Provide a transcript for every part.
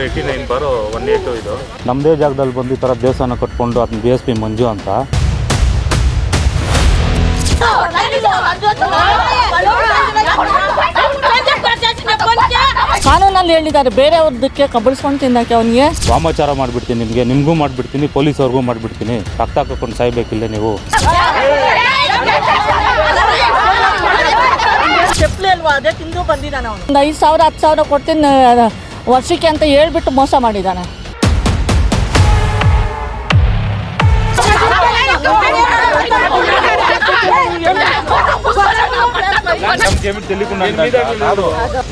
Number eighty nine bar one A two ಇದು. ನಮ್ಮದೇ ಜಾಗದಲ್ಲಿ ಬಂದು ಈ ಥರ ದೇವಸ್ಥಾನ ಕಟ್ಕೊಂಡು ಅದನ್ನ ಬಿ ಎಸ್ ಪಿ ಮಂಜು ಅಂತ. ಕಾನೂನಲ್ಲಿ ಹೇಳಿದ್ದಾರೆ ಬೇರೆಯವ್ರದಕ್ಕೆ ಕಬಳಿಸ್ಕೊಂಡು ತಿನ್ನಕ್ಕೆ ಅವನಿಗೆ. ವಾಮಾಚಾರ ಮಾಡಿಬಿಡ್ತೀನಿ ನಿಮಗೆ ನಿಮಗೂ ಮಾಡಿಬಿಡ್ತೀನಿ ಪೊಲೀಸವ್ರಿಗೂ ಮಾಡಿಬಿಡ್ತೀನಿ. ರಕ್ತ ಹಾಕೊಂಡು ಸಾಯ್ಬೇಕಿಲ್ಲ ನೀವು. ಚಪ್ಪಲಿ ಅಲ್ವಾ ಅದೇ ತಿಂದು ಬಂದಿದ್ದಾನೆ ಅವನು. ಒಂದು ಐದು ಸಾವಿರ ಹತ್ತು ಸಾವಿರ ಕೊಡ್ತೀನಿ ವರ್ಷಕ್ಕೆ ಅಂತ ಹೇಳ್ಬಿಟ್ಟು ಮೋಸ ಮಾಡಿದ್ದಾನೆ.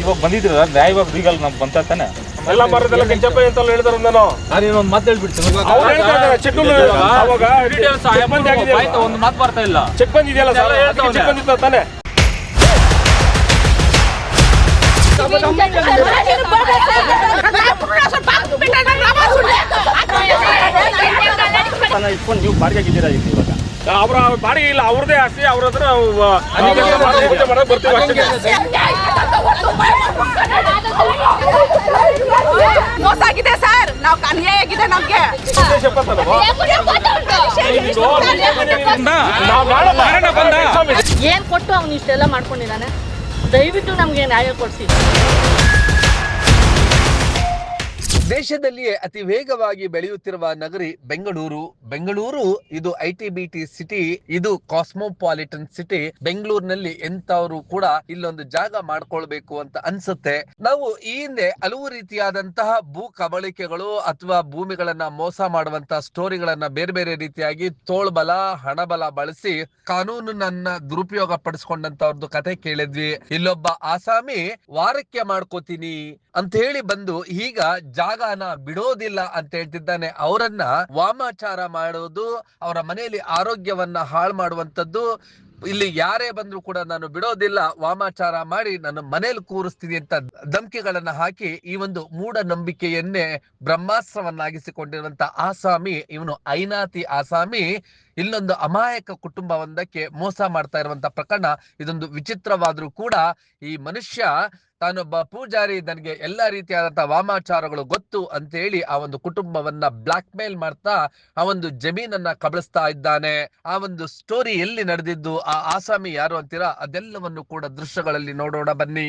ಇವಾಗ ಬಂದಿದ್ದೀರ ನ್ಯಾಯವಾಗಿ ನಮ್ಗೆ ಬಂತ ತಾನೆ ಎಲ್ಲ ಬರೋದೆಲ್ಲ ಕೆಂಚಪ್ಪ ಅಂತ ಹೇಳ್ತಾರೆ ನಾನು ಮಾತು ಹೇಳ್ಬಿಡ್ತೀನಿ ಅವಾಗ ಚೆಕ್ ಬಂದಿ ಆಗಿದೆಯಲ್ಲ ಒಂದು ಮಾತು ಬರ್ತಾ ಇಲ್ಲ. ಚೆಕ್ ಬಂದಿದೆಯಲ್ಲ ಸರ್? ಚೆಕ್ ಬಂದಿತ್ತು ತಾನೆ? ಇಟ್ಕೊಂಡು ನೀವು ಬಾಡಿಗೆ ಆಗಿದ್ದೀರಾ ಇಲ್ಲಿ ಇವಾಗ? ಅವ್ರ ಬಾಡಿಗೆ ಇಲ್ಲ ಅವ್ರದೇ ಆಸ್ತಿ ಅವ್ರ ಹತ್ರ ಬರ್ತೀವಿ ಅಷ್ಟೇ. ಮೋಸ ಆಗಿದೆ ಸರ್ ನಾವು ಅನ್ಯಾಯ ಆಗಿದೆ ನಮ್ಗೆ ಏನು ಕೊಟ್ಟು ಅವ್ನು ಇಷ್ಟೆಲ್ಲ ಮಾಡ್ಕೊಂಡಿದ್ದಾನೆ? ದಯವಿಟ್ಟು ನಮ್ಗೆ ನ್ಯಾಯ ಕೊಡಿಸಿ. ದೇಶದಲ್ಲಿಯೇ ಅತಿ ವೇಗವಾಗಿ ಬೆಳೆಯುತ್ತಿರುವ ನಗರಿ ಬೆಂಗಳೂರು. ಬೆಂಗಳೂರು ಇದು ಐ ಟಿ ಸಿಟಿ, ಇದು ಕಾಸ್ಮೋಪಾಲಿಟನ್ ಸಿಟಿ. ಬೆಂಗಳೂರಿನಲ್ಲಿ ಎಂತವರು ಕೂಡ ಇಲ್ಲೊಂದು ಜಾಗ ಮಾಡ್ಕೊಳ್ಬೇಕು ಅಂತ ಅನ್ಸುತ್ತೆ. ನಾವು ಈ ಹಿಂದೆ ಹಲವು ರೀತಿಯಾದಂತಹ ಭೂ ಕಬಳಿಕೆಗಳು ಅಥವಾ ಭೂಮಿಗಳನ್ನ ಮೋಸ ಮಾಡುವಂತಹ ಸ್ಟೋರಿಗಳನ್ನ ಬೇರೆ ಬೇರೆ ರೀತಿಯಾಗಿ ತೋಳ್ಬಲ, ಹಣಬಲ ಬಳಸಿ ಕಾನೂನನ್ನ ದುರುಪಯೋಗ ಪಡಿಸ್ಕೊಂಡಂತವ್ರದ್ದು ಕತೆ ಕೇಳಿದ್ವಿ. ಇಲ್ಲೊಬ್ಬ ಆಸಾಮಿ, ವಾರಕ್ಕೆ ಮಾಡ್ಕೋತೀನಿ ಅಂತ ಹೇಳಿ ಬಂದು ಈಗ ಜಾಗನ ಬಿಡೋದಿಲ್ಲ ಅಂತ ಹೇಳ್ತಿದ್ದಾನೆ. ಅವರನ್ನ ವಾಮಾಚಾರ ಮಾಡೋದು, ಅವರ ಮನೆಯಲ್ಲಿ ಆರೋಗ್ಯವನ್ನ ಹಾಳು ಮಾಡುವಂತದ್ದು ಇಲ್ಲಿ ಯಾರೇ ಬಂದ್ರು ಕೂಡ ನಾನು ಬಿಡೋದಿಲ್ಲ, ವಾಮಾಚಾರ ಮಾಡಿ ನನ್ನ ಮನೇಲಿ ಕೂರಿಸ್ತೀನಿ ಅಂತ ಧಮಕಿಗಳನ್ನ ಹಾಕಿ ಈ ಒಂದು ಮೂಢನಂಬಿಕೆಯನ್ನೇ ಬ್ರಹ್ಮಾಸ್ತ್ರವನ್ನಾಗಿಸಿಕೊಂಡಿರುವಂತ ಆಸಾಮಿ, ಇವನು ಐನಾತಿ ಆಸಾಮಿ, ಇಲ್ಲೊಂದು ಅಮಾಯಕ ಕುಟುಂಬವೊಂದಕ್ಕೆ ಮೋಸ ಮಾಡ್ತಾ ಇರುವಂತ ಪ್ರಕರಣ, ಇದೊಂದು ವಿಚಿತ್ರವಾದ್ರೂ ಕೂಡ ಈ ಮನುಷ್ಯ ತಾನೊಬ್ಬ ಪೂಜಾರಿ ನನಗೆ ಎಲ್ಲಾ ರೀತಿಯಾದಂತಹ ವಾಮಾಚಾರಗಳು ಗೊತ್ತು ಅಂತ ಹೇಳಿ ಆ ಒಂದು ಕುಟುಂಬವನ್ನ ಬ್ಲಾಕ್ ಮೇಲ್ ಮಾಡ್ತಾ ಆ ಒಂದು ಜಮೀನನ್ನ ಕಬಳಿಸ್ತಾ ಇದ್ದಾನೆ. ಆ ಒಂದು ಸ್ಟೋರಿ ಎಲ್ಲಿ ನಡೆದಿದ್ದು ಆ ಆಸಾಮಿ ಯಾರು ಅಂತೀರಾ? ಅದೆಲ್ಲವನ್ನು ಕೂಡ ದೃಶ್ಯಗಳಲ್ಲಿ ನೋಡೋಣ ಬನ್ನಿ.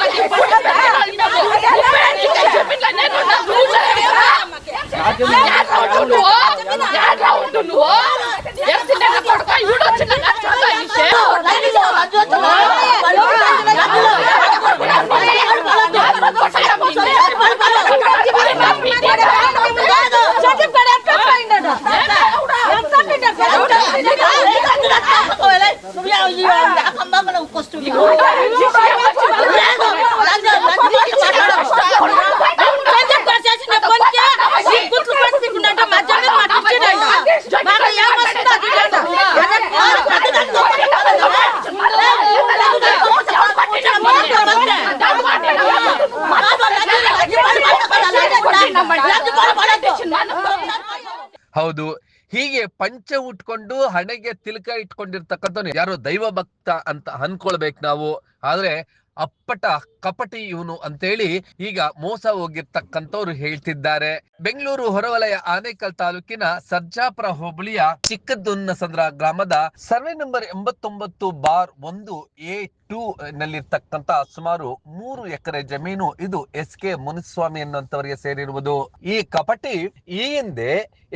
ಹೌದು. ಹೀಗೆ ಪಂಚ ಉಟ್ಕೊಂಡು ಹಣೆಗೆ ತಿಲಕ ಇಟ್ಕೊಂಡಿರ್ತಕ್ಕಂಥ ಯಾರೋ ದೈವ ಭಕ್ತ ಅಂತ ಅನ್ಕೊಳ್ಬೇಕು ನಾವು. ಆದ್ರೆ ಅಪ್ಪಟ ಕಪಟಿ ಇವನು ಅಂತೇಳಿ ಈಗ ಮೋಸ ಹೋಗಿರ್ತಕ್ಕಂಥವ್ರು ಹೇಳ್ತಿದ್ದಾರೆ. ಬೆಂಗಳೂರು ಹೊರವಲಯ ಆನೇಕಲ್ ತಾಲೂಕಿನ ಸರ್ಜಾಪುರ ಹೋಬಳಿಯ ಚಿಕ್ಕದುನ್ನಸಂದ್ರ ಗ್ರಾಮದ ಸರ್ವೆ ನಂಬರ್ ಎಂಬತ್ತೊಂಬತ್ತು ಬಾರ್ ಒಂದು ಎ ಟೂ ನಲ್ಲಿರ್ತಕ್ಕಂತ ಸುಮಾರು ಮೂರು ಎಕರೆ ಜಮೀನು ಇದು ಎಸ್ ಕೆ ಮುನಿಸ್ವಾಮಿ ಅನ್ನುವಂಥವರಿಗೆ ಸೇರಿರುವುದು. ಈ ಕಪಟಿ ಈ ಹಿಂದೆ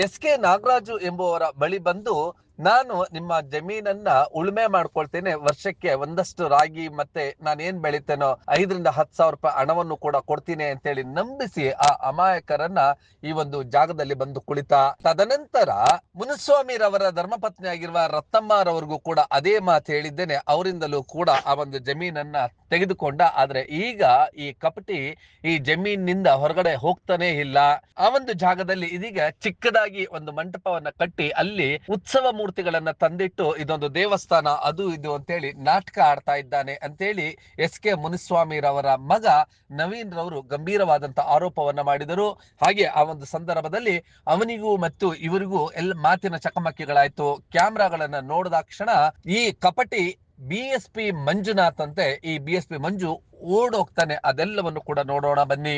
ಎಸ್ ಕೆ ನಾಗರಾಜು ಎಂಬುವರ ಬಳಿ ಬಂದು ನಾನು ನಿಮ್ಮ ಜಮೀನನ್ನ ಉಳುಮೆ ಮಾಡ್ಕೊಳ್ತೇನೆ. ವರ್ಷಕ್ಕೆ ಒಂದಷ್ಟು ರಾಗಿ ಮತ್ತೆ ನಾನು ಏನ್ ಬೆಳಿತೇನೋ ಐದರಿಂದ ಹತ್ತು ಸಾವಿರ ರೂಪಾಯಿ ಹಣವನ್ನು ಕೂಡ ಕೊಡ್ತೀನಿ ಅಂತ ಹೇಳಿ ನಂಬಿಸಿ ಆ ಅಮಾಯಕರನ್ನ ಈ ಒಂದು ಜಾಗದಲ್ಲಿ ಬಂದು ಕುಳಿತ, ತದನಂತರ ಮುನಿಸ್ವಾಮಿರವರ ಧರ್ಮಪತ್ನಿ ಆಗಿರುವ ರತ್ತಮ್ಮರವರಿಗೂ ಕೂಡ ಅದೇ ಮಾತು ಹೇಳಿದ್ದೇನೆ. ಅವರಿಂದಲೂ ಕೂಡ ಆ ಒಂದು ಜಮೀನನ್ನ ತೆಗೆದುಕೊಂಡ. ಆದ್ರೆ ಈಗ ಈ ಕಪಟಿ ಈ ಜಮೀನಿನಿಂದ ಹೊರಗಡೆ ಹೋಗ್ತಾನೆ ಇಲ್ಲ. ಆ ಒಂದು ಜಾಗದಲ್ಲಿ ಇದೀಗ ಚಿಕ್ಕದಾಗಿ ಒಂದು ಮಂಟಪವನ್ನ ಕಟ್ಟಿ ಅಲ್ಲಿ ಉತ್ಸವ ಮೂರ್ತಿಗಳನ್ನ ತಂದಿಟ್ಟು ಇದೊಂದು ದೇವಸ್ಥಾನ, ಅದು ಇದು ಅಂತೇಳಿ ನಾಟಕ ಆಡ್ತಾ ಇದ್ದಾನೆ ಅಂತೇಳಿ ಎಸ್ ಕೆ ಮುನಿಸ್ವಾಮಿ ರವರ ಮಗ ನವೀನ್ ರವರು ಗಂಭೀರವಾದಂತ ಆರೋಪವನ್ನ ಮಾಡಿದರು. ಹಾಗೆ ಆ ಒಂದು ಸಂದರ್ಭದಲ್ಲಿ ಅವನಿಗೂ ಮತ್ತು ಇವರಿಗೂ ಎಲ್ಲ ಮಾತಿನ ಚಕಮಕಿಗಳಾಯ್ತು. ಕ್ಯಾಮ್ರಾಗಳನ್ನ ನೋಡಿದಾಕ್ಷಣ ಈ ಕಪಟಿ ಬಿ ಎಸ್ ಪಿ ಮಂಜುನಾಥ್ ಅಂತೆ ಈ ಬಿ ಎಸ್ ಪಿ ಮಂಜು ಓಡೋಗ್ತಾನೆ. ಅದೆಲ್ಲವನ್ನು ಕೂಡ ನೋಡೋಣ ಬನ್ನಿ.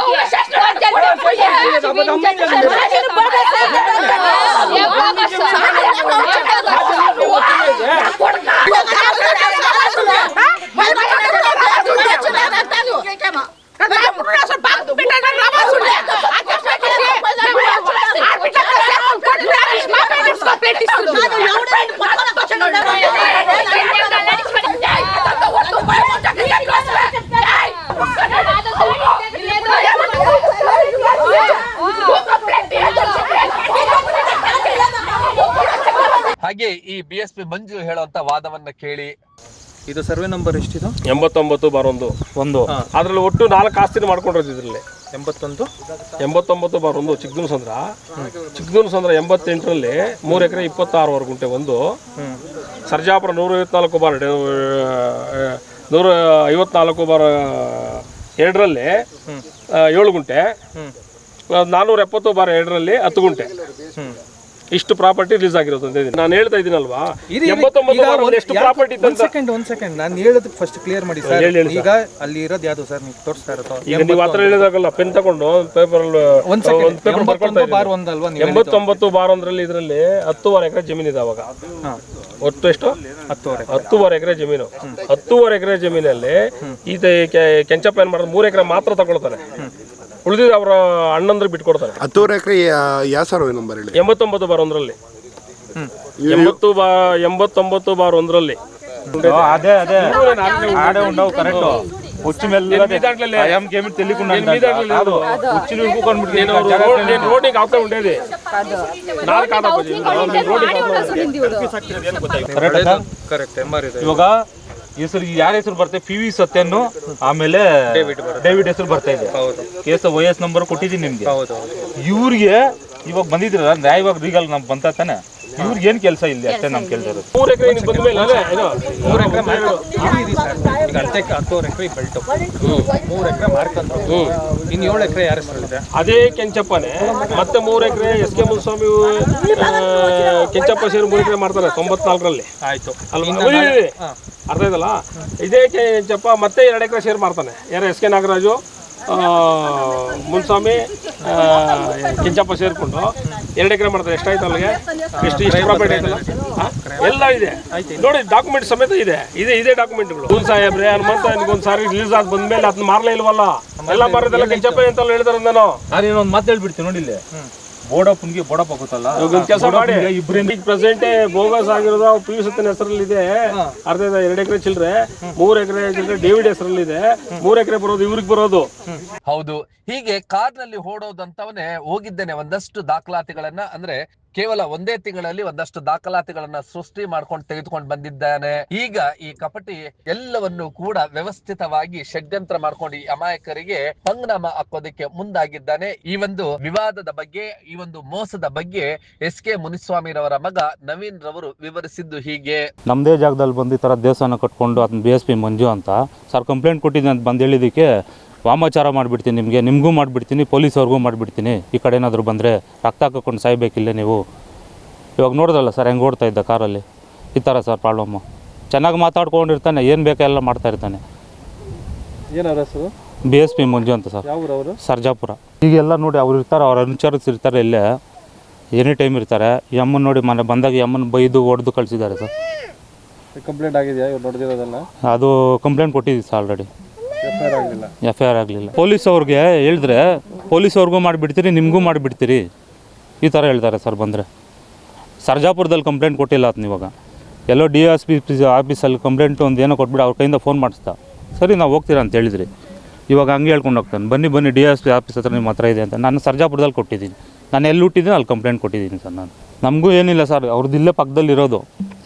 ఆడే ಹಾಗೆ ಈ ಬಿ ಎಸ್ ಪಿ ಮಂಜು ಹೇಳುವಂತ ವಾದವನ್ನ ಕೇಳಿ. ಇದು ಸರ್ವೆ ನಂಬರ್ ಎಷ್ಟಿದು? ಎಂಬತ್ತೊಂಬತ್ತು ಬಾರ್ ಒಂದು. ಒಂದು. ಅದ್ರಲ್ಲಿ ಒಟ್ಟು ನಾಲ್ಕು ಆಸ್ತಿ ಮಾಡ್ಕೊಂಡಿರೋದು ಇದರಲ್ಲಿ. ಎಂಬತ್ತೊಂದು? ಎಂಬತ್ತೊಂಬತ್ತು ಬಾರ್ ಒಂದು ಚಿಕ್ಕದೂನ್ ಸಂದ್ರ. ಚಿಕ್ಕದೂನ್ ಸಂದ್ರ ಎಂಬತ್ತೆಂಟರಲ್ಲಿ ಮೂರು ಎಕರೆ ಇಪ್ಪತ್ತಾರು ಗುಂಟೆ ಒಂದು. ಸರ್ಜಾಪುರ ನೂರ ಐವತ್ನಾಲ್ಕು ಬಾರ್ ನೂರ ಐವತ್ನಾಲ್ಕು ಬಾರ್ ಎರಡರಲ್ಲಿ ಏಳು ಗುಂಟೆ. ನಾನ್ನೂರ ಎಪ್ಪತ್ತು ಬಾರ್ ಎರಡರಲ್ಲಿ ಹತ್ತು ಗುಂಟೆ. ಇಷ್ಟು ಪ್ರಾಪರ್ಟಿ ರಿಲೀಸ್ ಆಗಿರೋದು ಅಂತ ಇದೀನಿ. ನಾನು ಹೇಳ್ತಾ ಇದ್ದೀನಲ್ವಾ? ಎಂಬತ್ತೊಂಬತ್ತು ಒಂದು ಎಷ್ಟು ಪ್ರಾಪರ್ಟಿ ಒಂದ್ ಸೆಕೆಂಡ್ ಒಂದ್ ಸೆಕೆಂಡ್ ನಾನು ಹೇಳೋದು ಫಸ್ಟ್ ಕ್ಲಿಯರ್ ಮಾಡಿ ಸರ್. ಹೇಳಿ, ಹೇಳಿ ಈಗ ಅಲ್ಲಿ ಇರೋದು ಯಾವ್ದು ಸರ್? ನೀವು ತೋರಿಸ್ತಾ ಇರೋದು? ಈಗ ನೀವು ಹತ್ರ ಹೇಳಿದಾಗಲ್ಲ ಪೆನ್ ತಗೊಂಡು ಪೇಪರ್ ಒಂದ್ ಸೆಕೆಂಡ್ ಎಂಬತ್ತೊಂದು ಬಾರ್ ಒಂದಲ್ವಾ ನೀವು? ಎಂಬತ್ತೊಂಬತ್ತು ಬಾರ್ ಒಂದರಲ್ಲಿ ಇದರಲ್ಲಿ ಹತ್ತುವರೆ ಎಕರೆ ಜಮೀನು ಇದೆ ಅವಾಗ. ಹಾ. ಒಟ್ಟು ಎಷ್ಟು? ಹತ್ತುವರೆ. ಹತ್ತುವರೆ ಎಕರೆ ಜಮೀನು. ಹತ್ತುವರೆ ಎಕರೆ ಜಮೀನಲ್ಲಿ ಈತ ಕೆ- ಕೆಂಚಪ್ಪ ಏನ್ ಮಾಡೋದು? ಮೂರ್ ಎಕರೆ ಮಾತ್ರ ತಗೊಳ್ತಾನೆ. ಉಳಿದಿದ್ದು ಅವರ ಅಣ್ಣಂದ್ರೆ ಬಿಟ್ಕೊಡ್ತಾರೆ ಹತ್ತೂವರೆ ಎಕರೆ ಯಾವ ಸರ್ವೆ ನಂಬರ್ ಹೇಳಿ ಎಂಬತ್ತೊಂಬತ್ತು ಬಾರ್ ಒಂದರಲ್ಲಿ ಎಂಬತ್ತು ಬಾ ಎಂಬತ್ತೊಂಬತ್ತು ಬಾರ್ ಒಂದರಲ್ಲಿ అదే అదే ఆడే ఉండవు కరెక్ట్ వచ్చి మెల్లగా ఆయాం కేమి తెలియకుండా కాదు వచ్చి నువ్వు నేను రోడ్ నేను రోడ్డుకి అవతల ఉండేది నాది కాదప్ప నేను రోడ్డుకి ಕರೆಕ್ಟ್ ಕರೆಕ್ಟ್ ಎಂಆರ್ ಇದೆ ಇವಾಗ ಹೆಸರು ಯಾರ ಹೆಸರು ಬರ್ತದೆ ಪಿ ವಿ ಸತ್ಯನ್ನು ಆಮೇಲೆ ಡೇವಿಡ್ ಹೆಸರು ಬರ್ತಾ ಇದೆ. ಕೇಸ್ ವೈ ಎಸ್ ನಂಬರ್ ಕೊಟ್ಟಿದ್ದೀನಿ ನಿಮ್ಗೆ. ಹೌದು ಇವ್ರಿಗೆ ಇವಾಗ ಬಂದಿದ್ರಲ್ಲ ನ್ಯಾಯವಾಗಿ ಲೀಗಲ್ ನಮ್ಗೆ ಬಂತ ತಾನೆ? ಇವ್ರಿಗೆ ಏನ್ ಕೆಲಸ ಇಲ್ಲಿ? ಅಷ್ಟೇ ನಮ್ ಕೆಲಸ ಮೂರು ಎಕರೆ ನಿಮ್ಗೆ ಬಂದ ಮೇಲೆ ಅದೇ ಏನೋ ಮೂರ್ ಎಕರೆ ಇದೆ ಸರ್ ಈಗ ಅರ್ಧಕ್ಕೆ ಹತ್ತುವರೆ ಎಕರೆ ಬೆಲ್ಟ್. ಮೂರ್ ಎಕರೆ ಮಾರ್ಕಂದ್ರು ಇನ್ ಏಳು ಎಕರೆ ಯಾರ ಹೆಸರಲ್ಲಿದೆ ಅದೇ ಕೆಂಚಪ್ಪನೇ. ಮತ್ತೆ ಮೂರ್ ಎಕರೆ ಎಸ್ ಕೆ ಮುನಿಸ್ವಾಮಿ ಆ, ಕೆಂಚಪ್ಪ ಸೇರಿ ಮೂರ್ ಎಕರೆ ಮಾಡ್ತಾರೆ ತೊಂಬತ್ನಾಲ್ಕರಲ್ಲಿ. ಆಯ್ತು. ಉಯ್. ಅರ್ಥ ಆಯ್ತಲ್ಲ ಇದೇ ಕೆಂಚಪ್ಪ ಮತ್ತೆ ಎರಡು ಎಕರೆ ಶೇರ್ ಮಾಡ್ತಾನೆ ಯಾರು ಎಸ್ ಕೆ ನಾಗರಾಜು ಮುನ್ಸ್ವಾಮಿ ಕೆಂಚಪ್ಪ ಸೇರಿಕೊಂಡು ಎರಡು ಎಕರೆ ಮಾಡ್ತಾರೆ. ಎಷ್ಟಾಯ್ತು ಅಲ್ಲಿಗೆ? ಎಷ್ಟು ಇಷ್ಟು ಪ್ರಾಫಿಟ್ ಆಯ್ತಲ್ಲ? ಎಲ್ಲ ಇದೆ. ನೋಡಿ ಡಾಕ್ಯುಮೆಂಟ್ ಸಮೇತ ಇದೆ. ಇದೆ ಇದೇ ಡಾಕ್ಯುಮೆಂಟ್ಗಳು ಹೂನ್ ಸಾಹೇಬ್ರೆ ಹನುಮಂತ ಒಂದು ಸಾರಿ ರಿಲೀಸ್ ಆಗಿ ಬಂದ್ಮೇಲೆ ಅದನ್ನ ಮಾರಲೇ ಇಲ್ವಲ್ಲ? ಎಲ್ಲ ಮಾರೋದೆಲ್ಲ ಕೆಂಚಪ್ಪ ಅಂತ ಹೇಳಿದಾರೆ ನಾನು ನಾನು ಇನ್ನೊಂದು ಮಾತು ಹೇಳ್ಬಿಡ್ತೀನಿ ನೋಡಿ ಇಲ್ಲಿ. ಬೋಡಪ್ಪನ್ಗೆ ಬೋಡಪ್ಪ ಗೊತ್ತಲ್ಲ ಕೆಲಸ ಮಾಡಿ. ಪ್ರೆಸೆಂಟ್ ಬೋಗಸ್ ಆಗಿರೋದು ಅವ್ರು ಪಿ ಯು ಸತ್ತಿನ ಹೆಸರಲ್ಲಿದೆ. ಅರ್ಧ ಎರಡು ಎಕರೆ ಚಿಲ್ರೆ ಮೂರ್ ಎಕರೆ ಚಿಲ್ಲರೆ ಡೇವಿಡ್ ಹೆಸರಲ್ಲಿದೆ. ಮೂರ್ ಎಕರೆ ಬರೋದು ಇವ್ರಿಗೆ ಬರೋದು. ಹೌದು. ಹೀಗೆ ಕಾರ್ನಲ್ಲಿ ಓಡೋದಂತವನೇ ಹೋಗಿದ್ದೇನೆ ಒಂದಷ್ಟು ದಾಖಲಾತಿಗಳನ್ನ. ಅಂದ್ರೆ ಕೇವಲ ಒಂದೇ ತಿಂಗಳಲ್ಲಿ ಒಂದಷ್ಟು ದಾಖಲಾತಿಗಳನ್ನ ಸೃಷ್ಟಿ ಮಾಡ್ಕೊಂಡು ತೆಗೆದುಕೊಂಡು ಬಂದಿದ್ದಾನೆ. ಈಗ ಈ ಕಪಟಿ ಎಲ್ಲವನ್ನು ಕೂಡ ವ್ಯವಸ್ಥಿತವಾಗಿ ಷಡ್ಯಂತ್ರ ಮಾಡ್ಕೊಂಡು ಈ ಅಮಾಯಕರಿಗೆ ಪಂಗ್ನಾಮ ಹಾಕೋದಕ್ಕೆ ಮುಂದಾಗಿದ್ದಾನೆ. ಈ ಒಂದು ವಿವಾದದ ಬಗ್ಗೆ, ಈ ಒಂದು ಮೋಸದ ಬಗ್ಗೆ ಎಸ್ ಕೆ ಮುನಿಸ್ವಾಮಿರವರ ಮಗ ನವೀನ್ ರವರು ವಿವರಿಸಿದ್ದು ಹೀಗೆ. ನಮ್ಮದೇ ಜಾಗದಲ್ಲಿ ಬಂದು ಈ ತರ ದೇವಸ್ಥಾನ ಕಟ್ಕೊಂಡು ಅದನ್ನ ಬಿ ಮಂಜು ಅಂತ, ಸರ್ ಕಂಪ್ಲೇಂಟ್ ಕೊಟ್ಟಿದ್ದೆ ಅಂತ ಬಂದು ಹೇಳಿದ್ದಕ್ಕೆ ವಾಮಾಚಾರ ಮಾಡಿಬಿಡ್ತೀನಿ ನಿಮಗೆ ನಿಮಗೂ ಮಾಡಿಬಿಡ್ತೀನಿ ಪೊಲೀಸವ್ರಿಗೂ ಮಾಡಿಬಿಡ್ತೀನಿ. ಈ ಕಡೆ ಏನಾದರೂ ಬಂದರೆ ರಕ್ತ ಹಾಕೊಂಡು ಸಾಯ್ಬೇಕಿಲ್ಲ ನೀವು. ಇವಾಗ ನೋಡಿದ್ರಲ್ಲ ಸರ್ ಹೆಂಗೆ ಓಡ್ತಾ ಇದ್ದ ಕಾರಲ್ಲಿ? ಈ ಥರ ಸರ್ ಪ್ರಾಬ್ಲಮ್ಮು ಚೆನ್ನಾಗಿ ಮಾತಾಡ್ಕೊಂಡಿರ್ತಾನೆ ಏನು ಬೇಕೋ ಎಲ್ಲ ಮಾಡ್ತಾ ಇರ್ತಾನೆ. ಬಿ ಎಸ್ ಪಿ ಮಂಜು ಅಂತ ಸರ್. ಸರ್ಜಾಪುರ. ಈಗೆಲ್ಲ ನೋಡಿ ಅವ್ರು ಇರ್ತಾರೆ ಅವ್ರ ಅನುಚರಿಸ್ ಇರ್ತಾರೆ ಇಲ್ಲೇ. ಎನಿ ಟೈಮ್ ಇರ್ತಾರೆ. ಯಮ್ಮನ್ ನೋಡಿ ಮನೆ ಬಂದಾಗ ಯಮ್ಮನ್ ಬೈದು ಹೊಡೆದು ಕಳಿಸಿದ್ದಾರೆ ಸರ್. ಕಂಪ್ಲೇಂಟ್ ಆಗಿದೆಯಾ? ಅದು ಕಂಪ್ಲೇಂಟ್ ಕೊಟ್ಟಿದ್ದೀವಿ sir already F I R ಆಗಲಿಲ್ಲ. ಪೊಲೀಸ್ ಅವ್ರಿಗೆ ಹೇಳಿದ್ರೆ ಪೊಲೀಸ್ ಅವ್ರಿಗೂ ಮಾಡಿಬಿಡ್ತೀರಿ, ನಿಮಗೂ ಮಾಡಿಬಿಡ್ತೀರಿ. ಈ ಥರ ಹೇಳ್ತಾರೆ ಸರ್ ಬಂದರೆ. ಸರ್ಜಾಪುರದಲ್ಲಿ ಕಂಪ್ಲೇಂಟ್ ಕೊಟ್ಟಿಲ್ಲ ಆತನ ಇವಾಗ ಎಲ್ಲೋ ಡಿ ಎಸ್ ಪಿ ಆಫೀಸಲ್ಲಿ ಕಂಪ್ಲೇಂಟ್ ಒಂದು ಏನೋ ಕೊಟ್ಬಿಟ್ಟು ಅವ್ರ ಕೈಯಿಂದ ಫೋನ್ ಮಾಡಿಸ್ತಾ. ಸರಿ, ನಾವು ಹೋಗ್ತೀರಾ? ಅಂತ ಹೇಳಿದ್ರಿ. ಇವಾಗ ಹಂಗೆ ಹೇಳ್ಕೊಂಡು ಹೋಗ್ತಾನೆ. ಬನ್ನಿ ಬನ್ನಿ, ಡಿ ಎಸ್ ಪಿ ಆಫೀಸ್ ಹತ್ರ ನಿಮ್ಮ ಹತ್ರ ಇದೆ ಅಂತ. ನಾನು ಸರ್ಜಾಪುರದಲ್ಲಿ ಕೊಟ್ಟಿದ್ದೀನಿ. ನಾನು ಎಲ್ಲಿ ಹುಟ್ಟಿದ್ದೀನಿ ಅಲ್ಲಿ ಕಂಪ್ಲೇಂಟ್ ಕೊಟ್ಟಿದ್ದೀನಿ ಸರ್ ನಾನು. ನಮಗೂ ಏನಿಲ್ಲ ಸರ್ ಅವ್ರದ್ದು ಇಲ್ಲೇ ಪಕ್ಕದಲ್ಲಿ ಇರೋದು.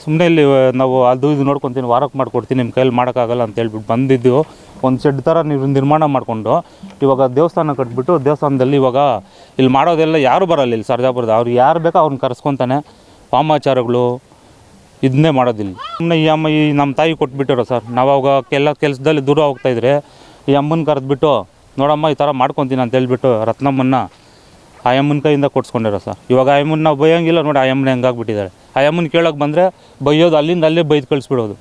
ಸುಮ್ಮನೆ ಇಲ್ಲಿ ನಾವು ಅದು ಇದು ನೋಡ್ಕೊತೀನಿ, ವಾರಕ್ಕೆ ಮಾಡಿಕೊಡ್ತೀನಿ ನಿಮ್ಮ ಕೈಯಲ್ಲಿ ಮಾಡೋಕ್ಕಾಗಲ್ಲ ಅಂತ ಹೇಳ್ಬಿಟ್ಟು ಬಂದಿದ್ದು ಒಂದು ಶೆಡ್ ಥರ ನೀವು ನಿರ್ಮಾಣ ಮಾಡಿಕೊಂಡು ಇವಾಗ ದೇವಸ್ಥಾನ ಕಟ್ಬಿಟ್ಟು ದೇವಸ್ಥಾನದಲ್ಲಿ ಇವಾಗ ಇಲ್ಲಿ ಮಾಡೋದೆಲ್ಲ ಯಾರು ಬರಲ್ಲ ಇಲ್ಲಿ ಸರ್ಜಾಪುರದ ಅವ್ರು ಯಾರು ಬೇಕೋ ಅವ್ರನ್ನ ಕರೆಸ್ಕೊತಾನೆ ವಾಮಾಚಾರಗಳು ಇದನ್ನೇ ಮಾಡೋದಿಲ್ಲ. ಸುಮ್ಮನೆ ಈ ಅಮ್ಮ ಈ ನಮ್ಮ ತಾಯಿ ಕೊಟ್ಬಿಟ್ಟಿರೋ ಸರ್. ನಾವು ಅವಾಗ ಕೆಲ ಕೆಲಸದಲ್ಲಿ ದೂರ ಹೋಗ್ತಾಯಿದ್ರೆ ಈ ಅಮ್ಮನ ಕರೆದ್ಬಿಟ್ಟು, ನೋಡಮ್ಮ, ಈ ಥರ ಮಾಡ್ಕೊತೀನಿ ಅಂತ ಹೇಳ್ಬಿಟ್ಟು ರತ್ನಮ್ಮನ್ನ ಆ ಅಮ್ಮನ ಕೈಯಿಂದ ಕೊಡ್ಸ್ಕೊಂಡಿರೋ ಸರ್. ಇವಾಗ ಆ ಅಮ್ಮನ್ನ ನಾವು ಬೈಯೋಂಗಿಲ್ಲ ನೋಡಿ ಆ ಅಮ್ಮನ ಹೆಂಗಾಗ್ಬಿಟ್ಟಿದ್ದಾರೆ ಆ ಅಮ್ಮನ ಕೇಳೋಕೆ ಬಂದರೆ ಬೈಯೋದು ಅಲ್ಲಿಂದ ಅಲ್ಲೇ ಬೈದು ಕಳಿಸ್ಬಿಡೋದು.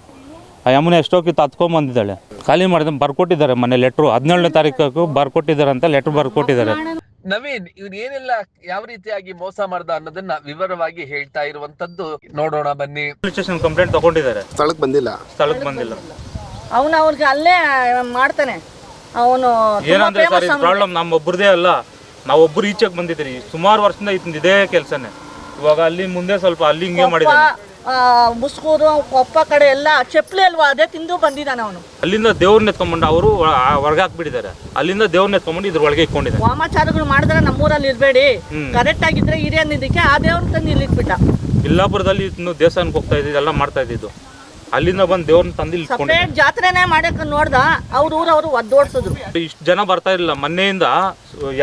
ಆ ಯಮುನೆ ಎಷ್ಟೋಕಿ ಹತ್ಕೊಂಬಂದಿದ್ದಾಳೆ ಖಾಲಿ ಮಾಡಿದ ಬರ್ಕೊಟ್ಟಿದ್ದಾರೆ ಮನೆ ಲೆಟ್ರು ಹದಿನೇಳನೇ ತಾರೀಕು ಬರ್ಕೊಟ್ಟಿದ್ದಾರೆ ಅಂತ ಲೆಟ್ರ್ ಬರ್ಕೊಟ್ಟಿದ್ದಾರೆ. ನವೀನ್ ಇವ್ರು ಏನೆಲ್ಲ ಯಾವ ರೀತಿಯಾಗಿ ಮೋಸ ಮಾಡ್ದ ಅನ್ನೋದನ್ನ ವಿವರವಾಗಿ ಹೇಳ್ತಾ ಇರುವಂತದ್ದು ನೋಡೋಣ ಬನ್ನಿ. ಪೊಲೀಸ್ ಸ್ಟೇಷನ್ ಕಂಪ್ಲೇಂಟ್ ತಗೊಂಡಿದ್ದಾರೆ. ಸ್ಥಳಕ್ಕೆ ಬಂದಿಲ್ಲ. ಸ್ಥಳಕ್ಕೆ ಬಂದಿಲ್ಲ. ಅವನು ಅವ್ರಿಗೆ ಅಲ್ಲೇ ಮಾಡ್ತಾನೆ. ಅವನು ಏನಂದ್ರೆ ಸರ್ ಇದು ಪ್ರಾಬ್ಲಮ್ ನಮ್ಮೊಬ್ಬರದೇ ಅಲ್ಲ. ಒಬ್ರು ಈಚೆಗೆ ಬಂದಿದ್ದೀರಿ. ಸುಮಾರು ವರ್ಷದಿಂದ ಇತ್ತು ಇದೇ ಕೆಲಸನೇ. ಇವಾಗ ಅಲ್ಲಿ ಮುಂದೆ ಸ್ವಲ್ಪ ಅಲ್ಲಿ ಹಿಂಗೆ ಮಾಡಿದ್ದಾನೆ. ಮುಸ್ಕೂರು ಕೊಪ್ಪ ಕಡೆ ಎಲ್ಲ ಚಪ್ಪಲಿ ಅಲ್ವಾ? ಅದೇ ತಿಂದು ಬಂದಿದ್ದಾನೆ ಅವನು. ಅಲ್ಲಿಂದ ದೇವ್ರನ್ನ ತಗೊಂಡು ಅವರು ಹೊರಗೆ ಹಾಕ್ಬಿಟ್ಟಿದ್ದಾರೆ ಅಲ್ಲಿಂದ ದೇವ್ರನ್ನ ಎತ್ಕೊಂಡ್ಬಂದು ಇದ್ರ ಒಳಗೆ ಇಟ್ಕೊಂಡಿದ್ದಾರೆ. ವಾಮಾಚಾರಗಳು ಮಾಡಿದ್ರೆ ನಮ್ಮೂರಲ್ಲಿ ಇರಬೇಡಿ. ಕರೆಕ್ಟ್ ಆಗಿದ್ರೆ ಹಿರಿಯನಿದ್ದಕ್ಕೆ ಆ ದೇವ್ರ ತಂದು ಇಲ್ಲಿ ಇಟ್ಬಿಟ್ಟ ಇಲ್ಲಾಪುರದಲ್ಲಿ ಇನ್ನು ದೇವಸ್ಥಾನಕ್ಕೆ ಹೋಗ್ತಾ ಇದ್ದಿದ್ದು ಎಲ್ಲ ಮಾಡ್ತಾ ಇದ್ದಿದ್ದು. ಅಲ್ಲಿಂದ ಬಂದು ದೇವ್ರನ್ನ ತಂದು ಇಲ್ಲಿ ಜಾತ್ರೆನೇ ಮಾಡಕ್ಕೆ ನೋಡ್ದ ಅವ್ರ ಊರು ಅವರು ಒದ್ದೋಡ್ಸಿದ್ರು. ಇಷ್ಟು ಜನ ಬರ್ತಾ ಇರಲಿಲ್ಲ. ಮೊನ್ನೆಯಿಂದ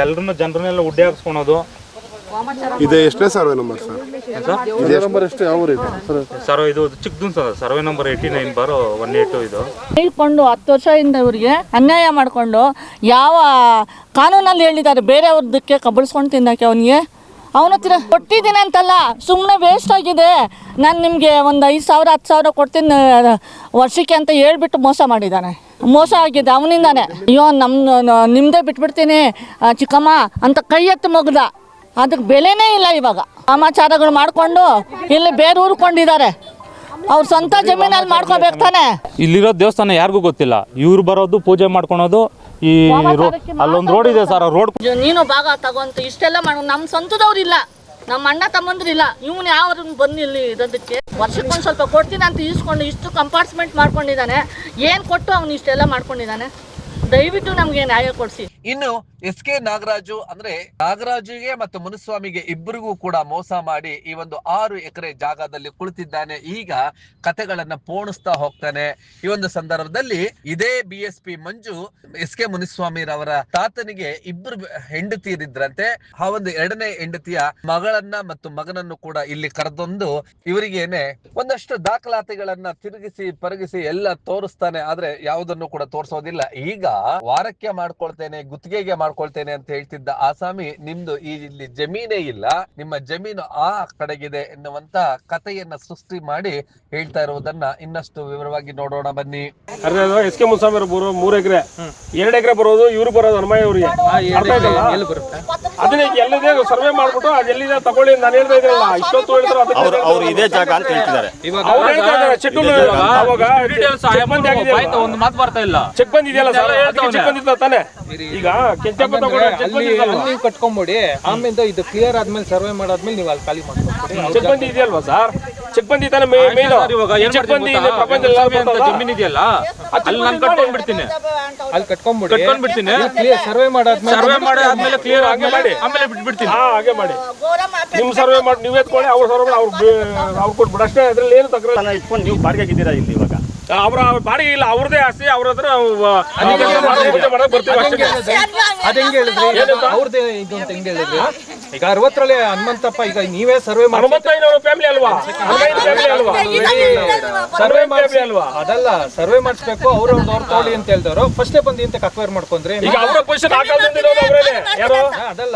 ಎಲ್ಲರನ್ನ ಜನರನ್ನೆಲ್ಲ ಉಡ್ಡೆ ಹಾಕ್ಸ್ಕೊಳೋದು ಇದು ಎಷ್ಟೇ ಸರ್ವೆ ನಂಬರ್ ಸರ್ ನಂಬರ್ ಎಷ್ಟು? ಯಾವ ಊರು ಇದೆ? ಸರ್ ಇದು ಚಿಕ್ಕದು sir survey number eighty nine bar one A two ಇದು. ಹೇಳ್ಕೊಂಡು ಹತ್ತು ವರ್ಷದಿಂದ ಇವರಿಗೆ ಅನ್ಯಾಯ ಮಾಡಿಕೊಂಡು ಯಾವ ಕಾನೂನಲ್ಲಿ ಹೇಳಿದ್ದಾರೆ ಬೇರೆಯವ್ರದಕ್ಕೆ ಕಬಳಿಸ್ಕೊಂಡು ತಿನ್ನಕ್ಕೆ ಅವನಿಗೆ? ಅವನ ಹತ್ರ ಕೊಟ್ಟಿದ್ದೀನಿ ಅಂತಲ್ಲ ಸುಮ್ಮನೆ ವೇಸ್ಟ್ ಆಗಿದೆ. ನಾನು ನಿಮಗೆ ಒಂದು ಐದು ಸಾವಿರ ಹತ್ತು ಸಾವಿರ ಕೊಡ್ತೀನಿ ವರ್ಷಕ್ಕೆ ಅಂತ ಹೇಳ್ಬಿಟ್ಟು ಮೋಸ ಮಾಡಿದ್ದಾನೆ. ಮೋಸ ಆಗಿದೆ ಅವನಿಂದಾನೆ. ಅಯ್ಯೋ ನಮ್ಮ ನಿಮ್ಮದೇ ಬಿಟ್ಬಿಡ್ತೀನಿ ಚಿಕ್ಕಮ್ಮ ಅಂತ ಕೈ ಎತ್ತು ಮಗ್ದ. ಅದಕ್ಕೆ ಬೆಲೆನೇ ಇಲ್ಲ ಇವಾಗ. ಸಮಾಚಾರಗಳು ಮಾಡಿಕೊಂಡು ಇಲ್ಲಿ ಬೇರೆ ಊರ್ಕೊಂಡಿದ್ದಾರೆ ಅವ್ರ ಸ್ವಂತ ಜಮೀನಲ್ಲಿ ಮಾಡ್ಕೋಬೇಕು ತಾನೆ? ಇಲ್ಲಿರೋ ದೇವಸ್ಥಾನ ಯಾರಿಗೂ ಗೊತ್ತಿಲ್ಲ. ಇವ್ರು ಬರೋದು ಪೂಜೆ ಮಾಡ್ಕೊಳೋದು ಈ ಅಲ್ಲೊಂದು ರೋಡ್ ಇದೆ ಸರ್ ರೋಡ್ ನೀನು ಭಾಗ ತಗೊಂತ ಇಷ್ಟೆಲ್ಲ ಮಾಡು. ನಮ್ಮ ಸ್ವಂತದವ್ರು ಇಲ್ಲ. ನಮ್ಮ ಅಣ್ಣ ತಮ್ಮಂದ್ರಿಲ್ಲ ಇವನು ಯಾವ ಬಂದು ಇಲ್ಲಿ ವರ್ಷಕ್ಕೆ ವರ್ಷಕ್ಕೊಂದು ಸ್ವಲ್ಪ ಕೊಡ್ತೀನಿ ಅಂತ ಇಸ್ಕೊಂಡು ಇಷ್ಟು ಕಂಪಾರ್ಟ್ಸ್ಮೆಂಟ್ ಮಾಡ್ಕೊಂಡಿದ್ದಾನೆ. ಏನು ಕೊಟ್ಟು ಅವನು ಇಷ್ಟೆಲ್ಲ ಮಾಡ್ಕೊಂಡಿದ್ದಾನೆ? ದಯವಿಟ್ಟು ನಮಗೆ ನ್ಯಾಯ ಕೊಡಿಸಿ. ಇನ್ನು ಎಸ್ ಕೆ ನಾಗರಾಜು ಅಂದ್ರೆ ನಾಗರಾಜುಗೆ ಮತ್ತು ಮುನಿಸ್ವಾಮಿಗೆ ಇಬ್ಬರಿಗೂ ಕೂಡ ಮೋಸ ಮಾಡಿ ಈ ಒಂದು ಆರು ಎಕರೆ ಜಾಗದಲ್ಲಿ ಕುಳಿತಿದ್ದಾನೆ. ಈಗ ಕತೆಗಳನ್ನ ಪೋಣಿಸ್ತಾ ಹೋಗ್ತಾನೆ. ಈ ಒಂದು ಸಂದರ್ಭದಲ್ಲಿ ಇದೇ B S P Manju S K Muniswamy ರವರ ತಾತನಿಗೆ ಇಬ್ಬರು ಹೆಂಡತಿಯರಿದ್ರಂತೆ ಆ ಒಂದು ಎರಡನೇ ಹೆಂಡತಿಯ ಮಗಳನ್ನ ಮತ್ತು ಮಗನನ್ನು ಕೂಡ ಇಲ್ಲಿ ಕರೆದೊಂದು ಇವರಿಗೇನೆ ಒಂದಷ್ಟು ದಾಖಲಾತಿಗಳನ್ನ ತಿರುಗಿಸಿ ಪರಗಿಸಿ ಎಲ್ಲ ತೋರಿಸ್ತಾನೆ. ಆದ್ರೆ ಯಾವುದನ್ನು ಕೂಡ ತೋರಿಸೋದಿಲ್ಲ. ಈಗ ವಾರಕ್ಕೆ ಮಾಡ್ಕೊಳ್ತೇನೆ ಗುತ್ತಿಗೆಗೆ ಮಾಡ್ಕೊಳ್ತೇನೆ ಅಂತ ಹೇಳ್ತಿದ್ದ ಆಸಾಮಿ ನಿಮ್ದು ಈ ಇಲ್ಲಿ ಜಮೀನೇ ಇಲ್ಲ ನಿಮ್ಮ ಜಮೀನು ಆ ಕಡೆಗಿದೆ ಎನ್ನುವಂತ ಕಥೆಯನ್ನ ಸೃಷ್ಟಿ ಮಾಡಿ ಹೇಳ್ತಾ ಇರುವುದನ್ನ ಇನ್ನಷ್ಟು ವಿವರವಾಗಿ ನೋಡೋಣ ಬನ್ನಿ. ಎಸ್ ಕೆ ಮುನ್ಸ್ವಾಮಿ ಬರೋ ಮೂರು ಎಕರೆ. ಎರಡು ಎಕರೆ ಬರೋದು ಇವ್ರು ಬರೋದು ಹನುಮಯ್ಯ ಅವರಿಗೆ ಅರ್ಥ ಎಲ್ಲಿ ಬರುತ್ತೆ? ಅದನ್ನ ಎಲ್ಲಿದೆ ಸರ್ವೆ ಮಾಡ್ಬಿಟ್ಟು ಅದು ಎಲ್ಲಿದೆ ತಗೊಳ್ಳಿ ನಾನು ಹೇಳ್ತಾ ಇದ್ರಲ್ಲ ಇಷ್ಟೊತ್ತು ಹೇಳಿದ್ರು ಅವ್ರು ಇದೇ ಜಾಗ ಅಂತ ಹೇಳ್ತಿದ್ದಾರೆ. ಚೆಕ್ ಅವಾಗ ಚೆಕ್ ಒಂದು ಮಾತು ಬರ್ತಾ ಇಲ್ಲ. ಚೆಕ್ ಬಂದಿದೆಯಲ್ಲ ಸರ್ ಚೆಕ್ ತಾನೆ? ಈಗ ಅಲ್ಲಿ ಕಟ್ಕೊಂಬಿಡಿ. ಆಮೇಲೆ ಇದು ಕ್ಲಿಯರ್ ಆದ್ಮೇಲೆ ಸರ್ವೆ ಮಾಡಾದ್ಮೇಲೆ ನೀವು ಅಲ್ಲಿ ಖಾಲಿ ಮಾಡ್ಕೊಂಡು ಚೆಕ್ ಬಂದಿ ಇದೆಯಲ್ವಾ ಸರ್ ಚೆಕ್ ಬಂದಿ ತಾನೆ ಮೇನ್ ಇವಾಗ ಚೆಕ್ ಬಂದಿ? ಪ್ರಪಂಚ ಜಮೀನ್ ಇದೆಯಲ್ಲ? ಅಲ್ಲಿ ನಾನು ಕಟ್ಕೊಂಡ್ಬಿಡ್ತೀನಿ. ಅಲ್ಲಿ ಕಟ್ಕೊಂಡ್ಬಿಡಿ ಕಟ್ಕೊಂಡ್ಬಿಡ್ತೀನಿ. ಕ್ಲಿಯರ್ ಸರ್ವೆ ಮಾಡಾದ್ಮೇಲೆ ಸರ್ವೆ ಮಾಡಾದ್ಮೇಲೆ ಕ್ಲಿಯರ್ ಹಂಗೆ ಮಾಡಿ ಆಮೇಲೆ ಬಿಟ್ಬಿಡ್ತೀನಿ. ಹಾ ಹಾಗೆ ಮಾಡಿ. ನಿಮ್ ಸರ್ವೆ ಮಾಡಿ ನೀವ್ ಎತ್ಕೊಳ್ಳಿ ಅವ್ರ ಸರ್ವೆ ಮಾಡಿ ಅವ್ರು ಅವ್ರು ಕೊಟ್ಬಿಡು. ಅಷ್ಟೇ ಅದ್ರಲ್ಲಿ ಏನು ಅದನ್ನ ಇಟ್ಕೊಂಡು ನೀವು ಬಾಡಿಗೆಗಿದ್ದೀರಾ ಇಲ್ಲಿ ಇವಾಗ? ಅವ್ರ ಬಾಡಿಗೆ ಇಲ್ಲ ಅವ್ರದೇ ಆಸ್ತಿ ಅವ್ರ ಹತ್ರ ಮಾಡಕ್ ಬರ್ತೀವಿ ಅಷ್ಟೇ. ಅದ್ ಹೆಂಗ್ ಹೇಳಿದ್ರಿ? ಅವ್ರದೇ ಇದು ಅಂತ ಹೆಂಗ್ ಹೇಳಿದ್ರಿ? ಈಗ ಅರವತ್ತರಲ್ಲಿ ಹನುಮಂತಪ್ಪ ಈಗ ನೀವೇ ಸರ್ವೆ ಹನುಮಂತಯ್ಯನವ್ರ ಫ್ಯಾಮಿಲಿ ಅಲ್ವಾ? ಹನುಮಂತ ಫ್ಯಾಮಿಲಿ ಅಲ್ವಾ? ಸರ್ವೆ ಮಾಡಿಸಿ ಅಲ್ವಾ? ಅದಲ್ಲ ಸರ್ವೆ ಮಾಡಿಸ್ಬೇಕು ಅವ್ರ ಅವ್ರ ತಗೊಳ್ಳಿ ಅಂತ ಹೇಳ್ದವ್ರು. ಫಸ್ಟೇ ಬಂದು ಅಂತ ಅಕ್ವೈರ್ ಮಾಡ್ಕೊಂಡ್ರಿ ಈಗ ಅವರ ಪೊಸಿಷನ್ ಇರೋದು ಅವರೇನೆ ಯಾರು? ಅದಲ್ಲ.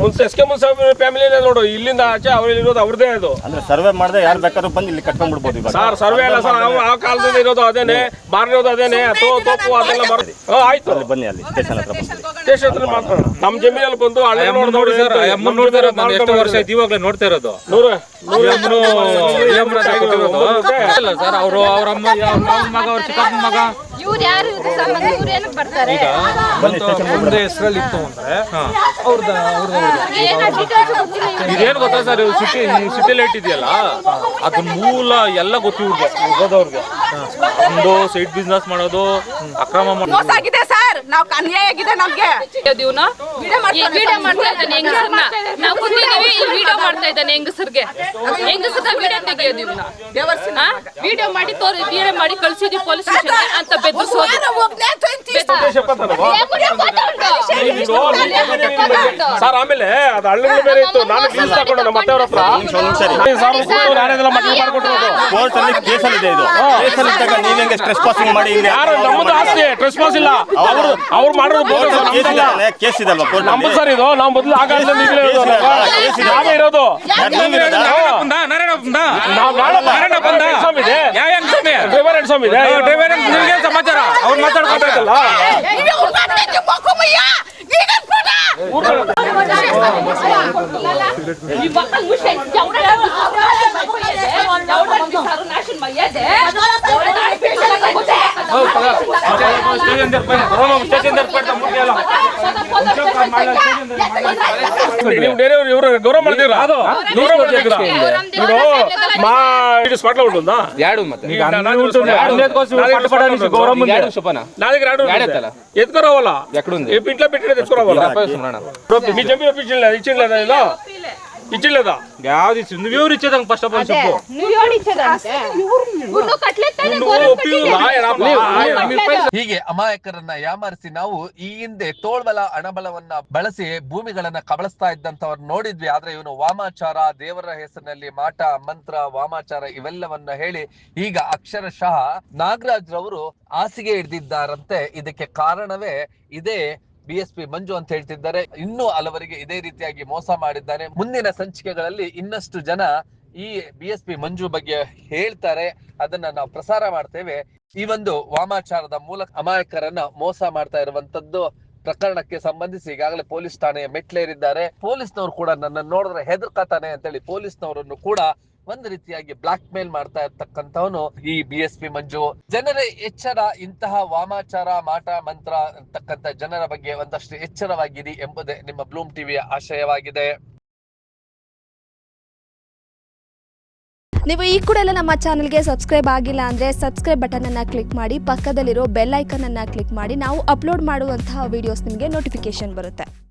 ಮುನ್ಸ್ ಎಸ್ ಕೆ ಮುನ್ಸ ಫ್ಯಾಮಿಲಿನೇ ನೋಡು ಇಲ್ಲಿಂದ ಆಚೆ ಅವ್ರಲ್ಲಿ ಇರೋದು ಅವ್ರದೇ ಅದು. ಅಂದ್ರೆ ಸರ್ವೆ ಮಾಡದೆ ಯಾರು ಬೇಕಾದ್ರೂ ಬಂದು ಇಲ್ಲಿ ಕಟ್ಕೊಂಡ್ಬಿಡ್ಬೋದು ಇವಾಗ. ಸರ್ ಸರ್ವೆ ಅಲ್ಲ ಸರ್ ನಾವು ಆ ಕಾಲದಿಂದ ಇರೋದು ಅದೇನೆ ಬಾರಿರೋದು ಅದೇನೆ ತೋ ತೋಪು ಅದೆಲ್ಲ ಬರೋದು ಹಾ ಆಯ್ತು. ಅಲ್ಲಿ ಬನ್ನಿ ಅಲ್ಲಿ ಸ್ಟೇಷನ್ ಹತ್ರ ಸ್ಟೇಷನ್ ಹತ್ರ ಮಾತಾಡೋಣ ನಮ್ಮ ಜಮೀನಲ್ಲಿ ಬಂದು ಹಳೆ ನೋಡಿ ಸರ್ ಅಮ್ಮನ್ ನೋಡ್ತಾ ಇರೋದು ನಾನು ಎಷ್ಟು ವರ್ಷ ಆಯ್ತು ಇವಾಗಲೇ ನೋಡ್ತಾ ಇರೋದು. ನೂರು ನೂರು. ಅಲ್ಲ ಸರ್ ಅವರು ಅವ್ರ ಅಮ್ಮ ಅವ್ರ ಮಗ ಅವ್ರ ಚಿಕ್ಕಮ್ಮ ಮಗ. ಇವ್ರು ಯಾರು ಇದು ಸಂಬಂಧ? ಇವ್ರು ಏನಕ್ಕೆ ಬರ್ತಾರೆ? ಮುಂದೆ ಹೆಸರಲ್ಲಿ ಇತ್ತು ಅಂದ್ರೆ ಅವ್ರದ್ದು ಅವ್ರದ್ದು ಏನು ಡೀಟೇಲ್ಸ್ ಗೊತ್ತಿಲ್ಲ ಇವ್ರಿಗೆ. ಇದೇನು ಗೊತ್ತಾ ಸರ್ ಸಿಟಿ ಸಿಟಿ ಲೈಟ್ ಇದೆಯಲ್ಲ? ಅದ್ರ ಮೂಲ ಎಲ್ಲ ಗೊತ್ತು ಇವ್ರಿಗೆ. ಒಂದು ಸೈಡ್ ಬಿಸ್ನೆಸ್ ಮಾಡೋದು ಅಕ್ರಮ ಮಾಡೋದು. ಮೋಸ ಆಗಿದೆ ಸರ್. ನಾವು ಅನ್ಯಾಯಾಗಿದೆ ನಮ್ಗೆ. ಇವ್ನು ಈ ವಿಡಿಯೋ ಮಾಡ್ತಾ ಇದ್ದಾನೆ ಹೆಂಗಸರ್ನ ನಾವು ಕೂತಿದೀವಿ ಈ ವಿಡಿಯೋ ಮಾಡ್ತಾ ಇದ್ದಾನೆ ಹೆಂಗಸರ್ಗೆ. ಹೆಂಗಸರ್ನ ವಿಡಿಯೋ ತೆಗಿಯೋದು ಇವ್ನ ವಿಡಿಯೋ ಮಾಡಿ ತೋರಿ ವಿಡಿಯೋ ಮಾಡಿ ಕಳ್ಸಿದ್ವಿ ಪೊಲೀಸ್ ಸ್ಟೇಷನ್ ಅಂತ ಬೆದರಿಸೋದು. ಸರ್ ಆಮೇಲೆ ಅದು ಹಳ್ಳಿಗಳು ಬೇರೆ ಇತ್ತು. ನಾನು ತಗೊಂಡು ನಮ್ಮ ಹತ್ರ. ಮಟ್ಟ ಮಾಡ್ಕೊಟ್ಟಿರೋದು ಕೋರ್ಟ್ ಅಲ್ಲಿ ಕೇಸಲ್ಲಿ ಇದೆ ಇದು. ಕೇಸಲ್ಲಿ ಇದ್ದಾಗ ನೀವ್ ಹೆಂಗೆ ಸ್ಟ್ರೆಸ್ ಪಾಸಿಂಗ್ ಮಾಡಿ ಯಾರು ನಮ್ಮದು ಆಸ್ತಿ ಟ್ರೆಸ್ಪಾಸ್ ಇಲ್ಲ. ಅವರು ಅವ್ರು ಮಾಡೋದು ಬೋಗಸ್ ಸರ್, ಕೇಸ್. ಇದೆ ಕೇಸ್ ಇದಲ್ವಾ ಕೋರ್ಟ್ ನಮ್ದು ಸರ್ ಇದು. ನಾವು ಮೊದಲು ಆ ಕಾಲದಲ್ಲಿ ನಾವೇ ಇರೋದು. ಕೇಸ್ ಇದೆ, ಕೇಸ್ ಇದೆ. ನಾವೇ ಇರೋದು ನಾವು ನಾಳೆ ಸ್ವಾಮಿ ಇದೆ ಡ್ರೈವರ್ ಹೆಡ್ ಸ್ವಾಮಿ ಇದೆ ಡ್ರೈವರ್ ಸಮಾಚಾರ ಅವ್ರು ಮಾತಾಡ್ಕೊತಾಯ್ತಲ್ಲ ನೀವು ಬೇರೆಯವ್ರು ಇವ್ರು ಗೌರವ ಮಾಡ್ತೀರಾ ಅದು ಗೌರವ ಮಾಡ್ತೀರಾ ಇವರು ಮಾ ಇದು ಸ್ಪಾಟ್ಲ ఉంటుందా ಯಾಡು ಮತ್ತೆ నాలుగు రాడు ఎత్తుకురావాలా ఎక్కడుంది? ఇంట్లో పెట్టినది ఎత్తుకురావాలా మీ జమీన్ ఇచ్చిండలేదా ఇచ్చిండలేదా ఇలా ಇಚ್ಚಿಲ್ಲದ ಯಾವ್ದು ನೀವು ಇವ್ರು ಇಚ್ಚದಂಗ ಫಸ್ಟ್ ಆಫ್ ಆಲ್ ಸೊಪ್ಪು ಹೀಗೆ ಅಮಾಯಕರನ್ನ ಯಾಮಾರಿಸಿ ನಾವು ಈ ಹಿಂದೆ ತೋಳ್ಬಲ ಅಣಬಲವನ್ನ ಬಳಸಿ ಭೂಮಿಗಳನ್ನ ಕಬಳಿಸ್ತಾ ಇದ್ದಂತವ್ರು ನೋಡಿದ್ವಿ. ಆದ್ರೆ ಇವನು ವಾಮಾಚಾರ ದೇವರ ಹೆಸರಿನಲ್ಲಿ ಮಾಟ ಮಂತ್ರ ವಾಮಾಚಾರ ಇವೆಲ್ಲವನ್ನ ಹೇಳಿ ಈಗ ಅಕ್ಷರಶಃ ನಾಗರಾಜ್ ರವರು ಹಾಸಿಗೆ ಹಿಡಿದಿದ್ದಾರಂತೆ. ಇದಕ್ಕೆ ಕಾರಣವೇ ಇದೇ ಬಿ ಎಸ್ ಪಿ ಮಂಜು ಅಂತ ಹೇಳ್ತಿದ್ದಾರೆ. ಇನ್ನೂ ಹಲವರಿಗೆ ಇದೇ ರೀತಿಯಾಗಿ ಮೋಸ ಮಾಡಿದ್ದಾರೆ ಮುಂದಿನ ಸಂಚಿಕೆಗಳಲ್ಲಿ ಇನ್ನಷ್ಟು ಜನ ಈ ಬಿ ಎಸ್ ಪಿ ಮಂಜು ಬಗ್ಗೆ ಹೇಳ್ತಾರೆ. ಅದನ್ನ ನಾವು ಪ್ರಸಾರ ಮಾಡ್ತೇವೆ. ಈ ಒಂದು ವಾಮಾಚಾರದ ಮೂಲಕ ಅಮಾಯಕರನ್ನ ಮೋಸ ಮಾಡ್ತಾ ಇರುವಂತದ್ದು ಪ್ರಕರಣಕ್ಕೆ ಸಂಬಂಧಿಸಿ ಈಗಾಗಲೇ ಪೊಲೀಸ್ ಠಾಣೆಯ ಮೆಟ್ಲೇರಿದ್ದಾರೆ ಪೊಲೀಸ್ನವರು ಕೂಡ ನನ್ನ ನೋಡಿದ್ರೆ ಹೆದರ್ಕತಾನೆ ಅಂತೇಳಿ ಪೊಲೀಸ್ನವರನ್ನು ಕೂಡ ಒಂದು ರೀತಿಯಾಗಿ ಬ್ಲಾಕ್ ಮೇಲ್ ಮಾಡ್ತಾ ಇರ್ತಕ್ಕಂಥವನು ಈ ಬಿ ಎಸ್ ಪಿ ಮಂಜು. ಜನರ ಎಚ್ಚರ, ಇಂತಹ ವಾಮಾಚಾರ, ಮಾಟ, ಮಂತ್ರ ಅಂತಕ್ಕಂಥ ಜನರ ಬಗ್ಗೆ ಒಂದಷ್ಟು ಎಚ್ಚರವಾಗಿರಿ ಎಂಬುದೇ ನಿಮ್ಮ ಬ್ಲೂಮ್ ಟಿವಿಯ ಆಶಯವಾಗಿದೆ. ನೀವು ಈ ಕೂಡ ಎಲ್ಲ ನಮ್ಮ ಚಾನಲ್ಗೆ ಸಬ್ಸ್ಕ್ರೈಬ್ ಆಗಿಲ್ಲ ಅಂದರೆ ಸಬ್ಸ್ಕ್ರೈಬ್ ಬಟನ್ ಬಟನನ್ನು ಕ್ಲಿಕ್ ಮಾಡಿ, ಪಕ್ಕದಲ್ಲಿರೋ ಬೆಲ್ ಐಕನನ್ನು ಕ್ಲಿಕ್ ಮಾಡಿ, ನಾವು ಅಪ್ಲೋಡ್ ಮಾಡುವಂತಹ ವಿಡಿಯೋಸ್ ನಿಮಗೆ ನೋಟಿಫಿಕೇಶನ್ ಬರುತ್ತೆ.